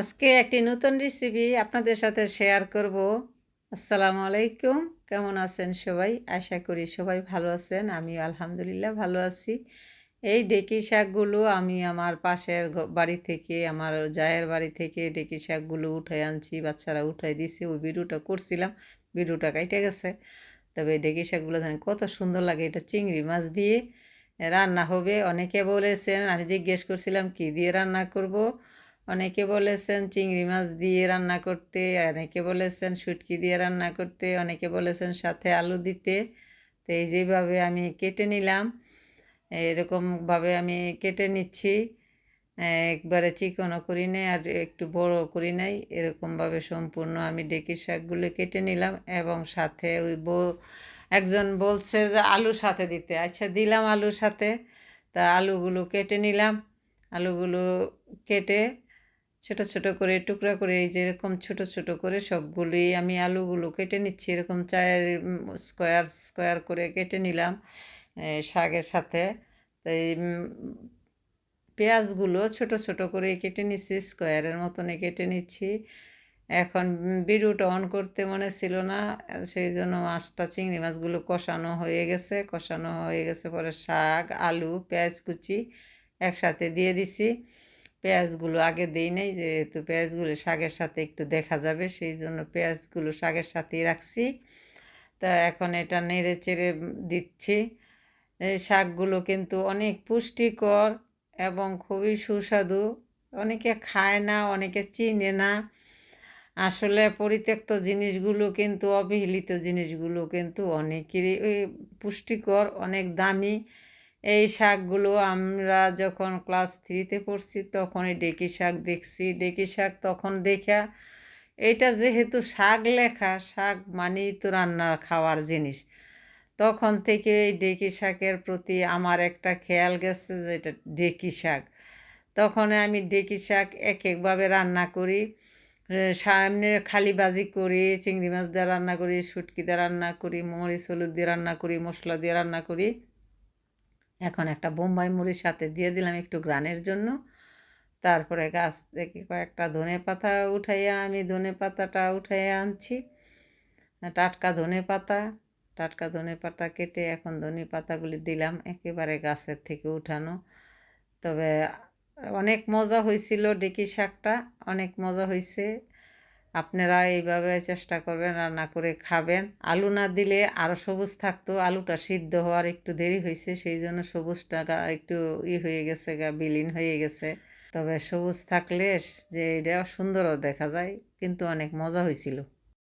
আজকে একটি নতুন রেসিপি আপনাদের সাথে শেয়ার করব। আসসালামু আলাইকুম, কেমন আছেন সবাই? আশা করি সবাই ভালো আছেন আমি আলহামদুলিল্লাহ ভালো আছি। এই ডেকি শাকগুলো আমি আমার পাশের বাড়ি থেকে, আমার জায়ের বাড়ি থেকে ডেকি শাকগুলো উঠাই আনছি, বাচ্চারা উঠাই দিছে, ওই ভিডিওটা করছিলাম, ভিডিওটা কাইটে গেছে। তবে ডেকি শাকগুলো জানেন কত সুন্দর লাগে, এটা চিংড়ি মাছ দিয়ে রান্না হবে। অনেকে বলেছেন, আমি জিজ্ঞেস করছিলাম, কি দিয়ে রান্না করব? অনেকে বলেছেন চিংড়ি মাছ দিয়ে রান্না করতে, অনেকে বলেছেন শুটকি দিয়ে রান্না করতে, অনেকে বলেছেন সাথে আলু দিতে। তো এই যেভাবে আমি কেটে নিলাম এরকমভাবে আমি কেটে নিচ্ছি। একবারে চিকনও করি নাই আর একটু বড় করি নাই। এরকমভাবে সম্পূর্ণ আমি ডেকি শাকগুলো কেটে নিলাম এবং সাথে ওই বউ একজন বলছে যে আলুর সাথে দিতে। আচ্ছা দিলাম আলুর সাথে। তা আলুগুলো কেটে নিলাম। আলুগুলো কেটে ছোট ছোট করে টুকরা করে এই যে এরকম ছোট ছোট করে সবগুলোই আমি আলুগুলো কেটে নিচ্ছি। এরকম চায়ের স্কোয়ার স্কোয়ার করে কেটে নিলাম শাকের সাথে। এই পেঁয়াজগুলো ছোট ছোট করে কেটে নিচ্ছি, স্কোয়ারের মতনে কেটে নিচ্ছি। এখন ভিডিওটা অন করতে মনে ছিল না, সেই জন্য মাছটা, চিংড়ি মাছগুলো কষানো হয়ে গেছে। কষানো হয়ে গেছে পরে শাক, আলু, পেঁয়াজ কুচি একসাথে দিয়ে দিছি। পেঁয়াজগুলো আগে দিই নাই, যেহেতু পেঁয়াজগুলো শাকের সাথে একটু দেখা যাবে সেই জন্য পেঁয়াজগুলো শাকের সাথেই রাখছি। তা এখন এটা নেড়ে চেড়ে দিচ্ছি। শাকগুলো কিন্তু অনেক পুষ্টিকর এবং খুবই সুস্বাদু। অনেকে খায় না, অনেকে চিনে না। আসলে পরিত্যক্ত জিনিসগুলো কিন্তু অবহেলিত জিনিসগুলো কিন্তু অনেকেরই পুষ্টিকর, অনেক দামি। এই শাকগুলো আমরা যখন ক্লাস থ্রিতে পড়ছি, তখন এই ডেকি শাক দেখছি। ডেকি শাক তখন দেখা, এটা যেহেতু শাক লেখা, শাক মানেই তো রান্নার খাওয়ার জিনিস। তখন থেকে এই ডেকি শাকের প্রতি আমার একটা খেয়াল গেছে যে এটা ডেকি শাক। তখন আমি ডেকি শাক এক একভাবে রান্না করি। সামনে খালি ভাজি করি, চিংড়ি মাছ দিয়ে রান্না করি, শুটকি দিয়ে রান্না করি, মরিচ হলুদ দিয়ে রান্না করি, মশলা দিয়ে রান্না করি। এখন একটা বোম্বাই মুড়ির সাথে দিয়ে দিলাম একটু গ্রানের জন্য। তারপরে গাছ থেকে কয়েকটা ধনে পাতা উঠাইয়া আমি ধনে পাতাটা উঠাইয়া আনছি। টাটকা ধনে পাতা। টাটকা ধনে পাতা কেটে এখন ধনে পাতাগুলি দিলাম একেবারে গাছের থেকে উঠানো। তবে অনেক মজা হয়েছিল ডেকি শাকটা, অনেক মজা হয়েছে আপনারা এইভাবে চেষ্টা করবেন, রান্না করে খাবেন। আলু না দিলে আরও সবুজ থাকতো, আলুটা সিদ্ধ হওয়ার একটু দেরি হয়েছে, সেই জন্য সবুজটা একটু ই হয়ে গেছে গা, বিলীন হয়ে গেছে। তবে সবুজ থাকলে যে এটা সুন্দরও দেখা যায়, কিন্তু অনেক মজা হয়েছিল।